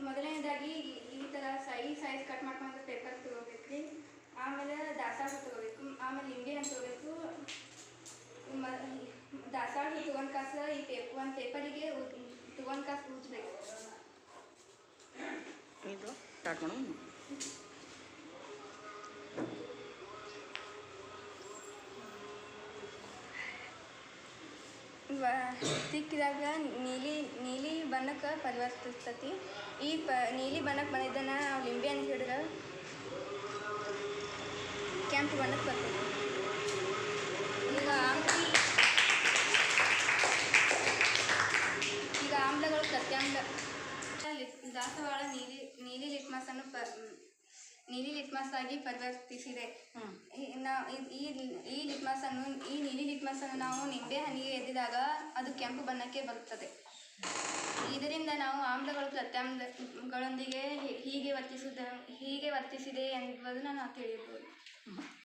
ಮೊದಲನೇದಾಗಿ ಈ- ಈ ಥರ ಸೈ ಸೈಜ್ ಕಟ್ ಮಾಡ್ಕೊಂಡು ಪೇಪರ್ ತಗೋಬೇಕು ರೀ ಆಮೇಲೆ ದಾಸಾಳ ತಗೋಬೇಕು ಆಮೇಲೆ ಲಿಂಬೆ ಹಣ್ಣು ತಗೋಬೇಕು ಮ ದಾಸಾಳ ತೊಗೊಂಡು ಕಾಸು ಈ ಪೇಪ್ ಒಂದು ಪೇಪರಿಗೆ ತೊಗೊಂಡು ಕಾಸು ಉಜ್ಬೇಕು ಇದು ಸ್ಟಾರ್ಟ್ ಮಾಡೋಣ ವ- ತಿಕ್ಕಿದಾಗ ನೀಲಿ ನೀಲಿ ಬಣ್ಣಕ್ಕೆ ಪರಿವರ್ತಿಸ್ತತಿ. ಈ ಪ ನೀಲಿ ಬಣ್ಣಕ್ಕೆ ಬಂದಿದ್ದನ್ನು ನಾವು ಲಿಂಬೆ ಹಣ್ಣು ಹಿಡಿದ್ರೆ ಕೆಂಪು ಬಣ್ಣಕ್ಕೆ ಬರ್ತೈತಿ. ಈಗ ಆಮ್ಲ ಈಗ ಆಮ್ಲಗಳು ಸತ್ಯಾಮ್ಲ ದಾಸವಾಳ ನೀಲಿ ನೀಲಿ ಲಿಟ್ಮಸನ್ನು ಪ ನೀಲಿ ಲಿಟ್ಮಸ್ ಆಗಿ ಪರಿವರ್ತಿಸಿದೆ. ನಾವು ಈ- ಈ- ಲಿಟ್ಮಸ್ ಅನ್ನು ಈ ನೀಲಿ ಲಿಟ್ಮಸ್ ಅನ್ನು ನಾವು ನಿಂಬೆ ಹನಿಗೆ ಎದ್ದಿದಾಗ ಅದು ಕೆಂಪು ಬಣ್ಣಕ್ಕೆ ಬರುತ್ತದೆ. ನಾವು ಆಮ್ಲಗಳು ಪ್ರತ್ಯಾಮ್ಲಗಳೊಂದಿಗೆ ಹೀಗೆ ವರ್ತಿಸುವುದು ಹೀಗೆ ವರ್ತಿಸಿದೆ ಎಂಬುದನ್ನು ನಾವು ತಿಳಿಯಬಹುದು.